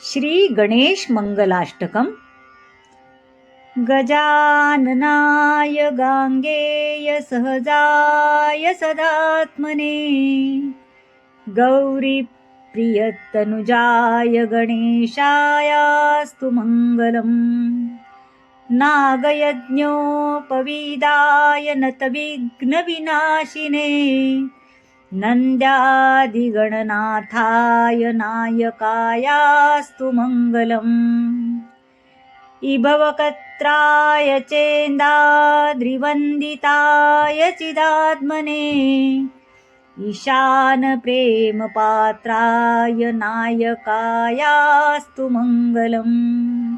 श्री गणेश मंगलाष्टकम। गजाननाय गाङ्गेय सहजाय सदात्मने। गौरीप्रियतनुजाय गणेशायास्तु मङ्गलम् नागयज्ञोपवीदाय नतविघ्नविनाशिने। नन्द्यादिगणनाथाय नायकायास्तु मङ्गलम् इभवकत्राय चेन्दाद्रिवन्दिताय चिदात्मने। ईशानप्रेमपात्राय नायकायास्तु मङ्गलम्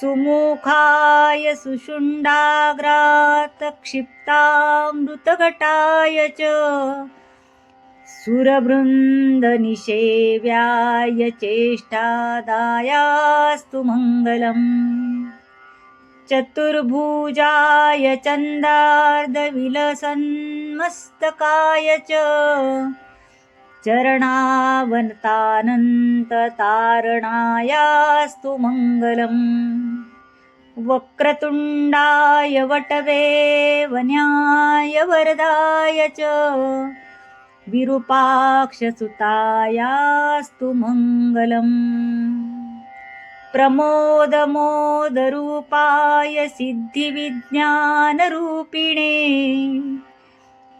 सुमुखाय सुषुण्डाग्रातक्षिप्तामृतघटाय च सुरवृन्दनिषेव्याय चेष्टादायास्तु मङ्गलम्। चतुर्भुजाय चन्दार्दविलसन्मस्तकाय च। चरणावनतानन्ततारणायास्तु मङ्गलम्। वक्रतुण्डाय वटवे वन्याय वरदाय च। विरूपाक्षसुतायास्तु मङ्गलम्। प्रमोदमोदरूपाय सिद्धिविज्ञानरूपिणे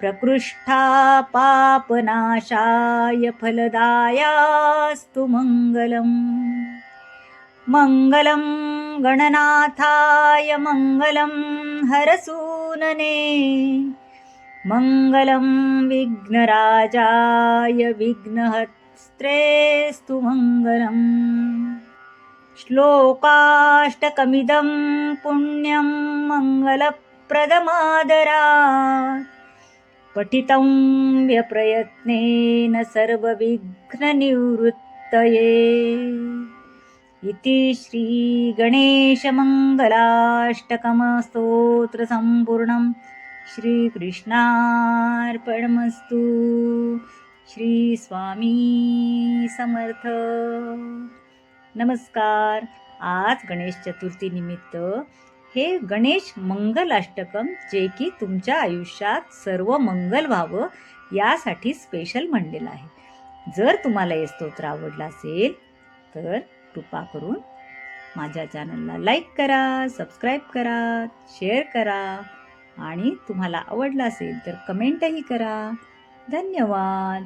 प्रकृष्टा पापनाशाय फलदायास्तु मङ्गलम्। मङ्गलं गणनाथाय मङ्गलं हरसूनने मङ्गलं विघ्नराजाय विघ्नहस्त्रेस्तु मङ्गलम् श्लोकाष्टकमिदं पुण्यं मङ्गलप्रदमादरा पठितं व्यप्रयत्नेन सर्वविघ्ननिवृत्तये। इति श्रीगणेशमङ्गलाष्टकमस्तोत्रसम्पूर्णं श्रीकृष्णार्पणमस्तु। श्रीस्वामी समर्थ। नमस्कार आज गणेश चतुर्थी निमित्त हे गणेश मंगल अष्टकम जे की तुमच्या आयुष्यात सर्व मंगल व्हावं यासाठी स्पेशल म्हणलेलं आहे. जर तुम्हाला हे स्तोत्र आवडला असेल तर कृपा करून माझ्या चॅनलला लाईक करा सबस्क्राईब करा शेअर करा. आणि तुम्हाला आवडलं असेल तर कमेंटही करा. धन्यवाद.